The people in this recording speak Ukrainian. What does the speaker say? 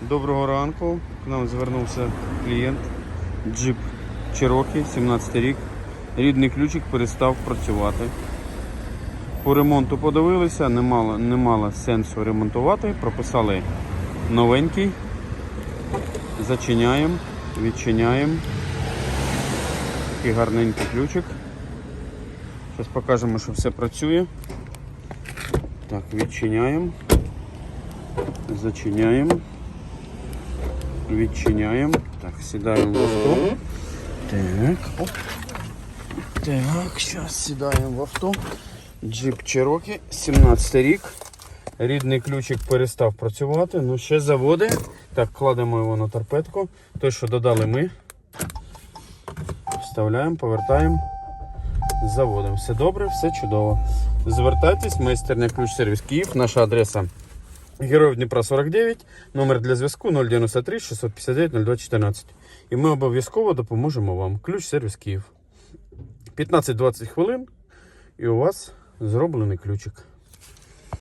Доброго ранку. К нам звернувся клієнт Jeep Cherokee, 17 рік. Рідний ключик перестав працювати. По ремонту подивилися, не мало, не мало сенсу ремонтувати. Прописали новенький. Зачиняємо, відчиняємо. Такий гарненький ключик. Зараз покажемо, що все працює. Так, відчиняємо. Зачиняємо. Відчиняємо. Так, сідаємо в авто. Так, оп. Так, зараз сідаємо в авто. Джип Cherokee, 17 рік. Рідний ключик перестав працювати, ну ще заводи. Так, кладемо його на торпедку. Той, що додали ми. Вставляємо, повертаємо. Заводимо. Все добре, все чудово. Звертайтесь, майстерня ключ сервіс Київ. Наша адреса Героїв Дніпра 49, номер для зв'язку 093 659 0214. І ми обов'язково допоможемо вам. Ключ сервіс Київ. 15-20 хвилин і у вас зроблений ключик.